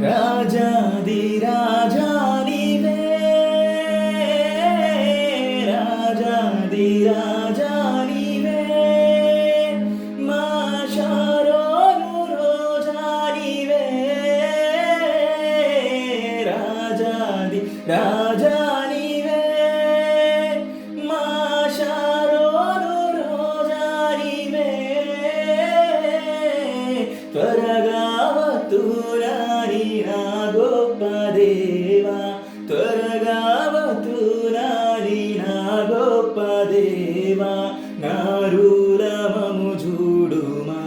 রাজাদি রাজানিবে রাজাদি রাজানিবে মা শরণুর জানিবে রাজাদি রাজানিবে মা শরণুর জানিবে ত্বরগাওতুরা వతురాని గొప్ప దేవా త్వరగా వతురాని నా గొప్ప దేవా నా రూలమము చూడుమా.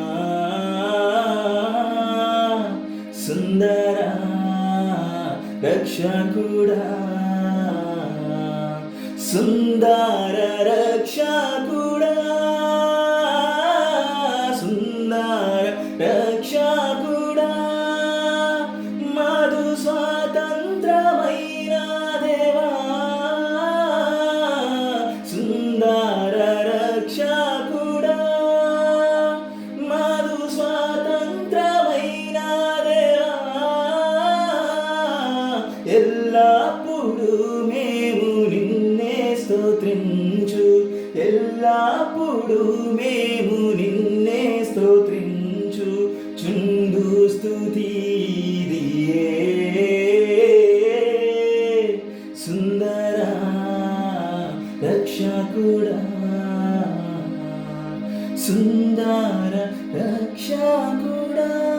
సుందర రక్షకుడా సుందర రక్షకుడా సుందర రక్షకుడా. స్వాతంత్రమైన దేవా సుందర రక్షకుడా. మధు స్వాతంత్రమైన దేవా ఎల్లప్పుడు మేము నిన్నే స్తోత్రించు. ఎల్లప్పుడూ మేము నిన్నే రక్షకుడా సుందర రక్షకుడా.